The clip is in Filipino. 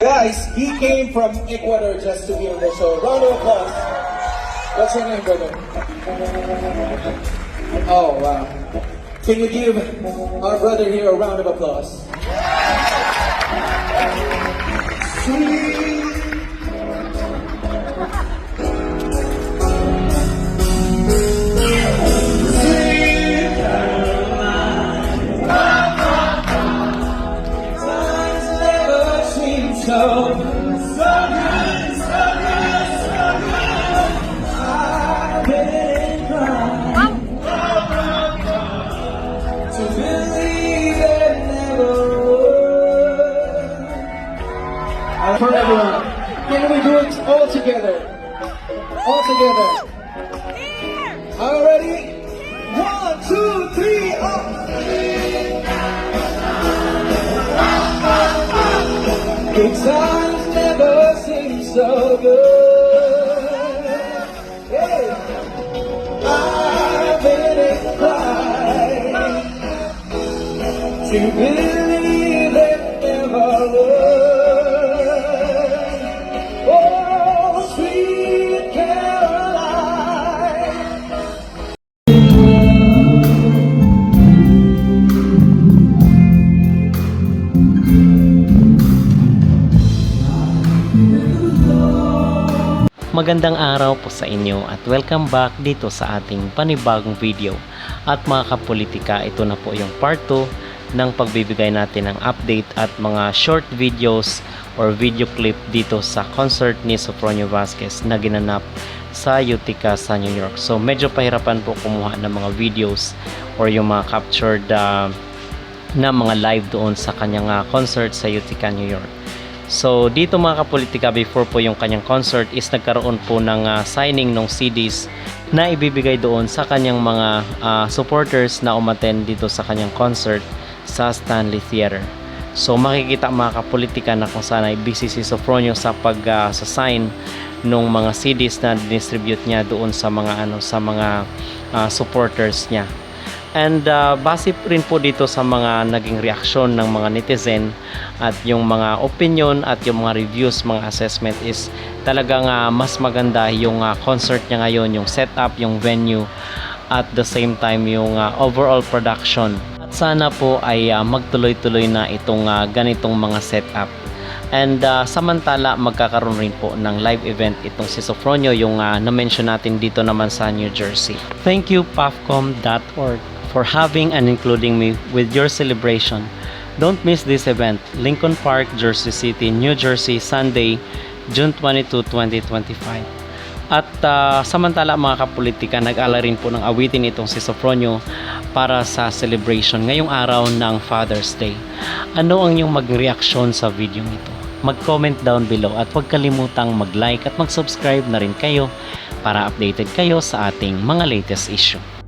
Guys, he came from Ecuador just to be on the show. Round of applause. What's your name, brother? Oh, wow. Can you give our brother here a round of applause? Sweet. So, so good, so good, so good. Trying to believe it never would. For everyone, can we do it all together? All together. You ready? One, two, three, up! Good times never seem so good. Hey. I've been inclined to Magandang araw po sa inyo at welcome back dito sa ating panibagong video. At mga kapolitika, ito na po yung part 2 ng pagbibigay natin ng update at mga short videos or video clip dito sa concert ni Sofronio Vasquez na ginanap sa Utica sa New York. So medyo pahirapan po kumuha ng mga videos or yung mga captured uh, na mga live doon sa kanyang uh, concert sa Utica, New York. So dito mga kapolitika before po yung kanyang concert is nagkaroon po ng ah, signing ng CDs na ibibigay doon sa kanyang mga ah, supporters na umattend dito sa kanyang concert sa Stanley Theater. So makikita mga kapolitika na kung saan ay busy si Sofronio sa pag ah, sa sign nung mga CDs na distribute niya doon sa mga ano sa mga ah, supporters niya. And uh, base rin po dito sa mga naging reaksyon ng mga netizen at yung mga opinion at yung mga reviews, mga assessment is talagang uh, mas maganda yung uh, concert niya ngayon, yung setup, yung venue at the same time yung uh, overall production. At sana po ay uh, magtuloy-tuloy na itong uh, ganitong mga setup. And uh, samantala magkakaroon rin po ng live event itong si Sofronio yung uh, na-mention natin dito naman sa New Jersey. Thank you pafcom.org for having and including me with your celebration. Don't miss this event, Lincoln Park, Jersey City, New Jersey, Sunday, June 22, 2025. At uh, samantala mga kapolitika, nag-ala rin po ng awitin itong si Sofronio para sa celebration ngayong araw ng Father's Day. Ano ang inyong maging reaksyon sa video nito? Mag-comment down below at huwag kalimutang mag-like at mag-subscribe na rin kayo para updated kayo sa ating mga latest issue.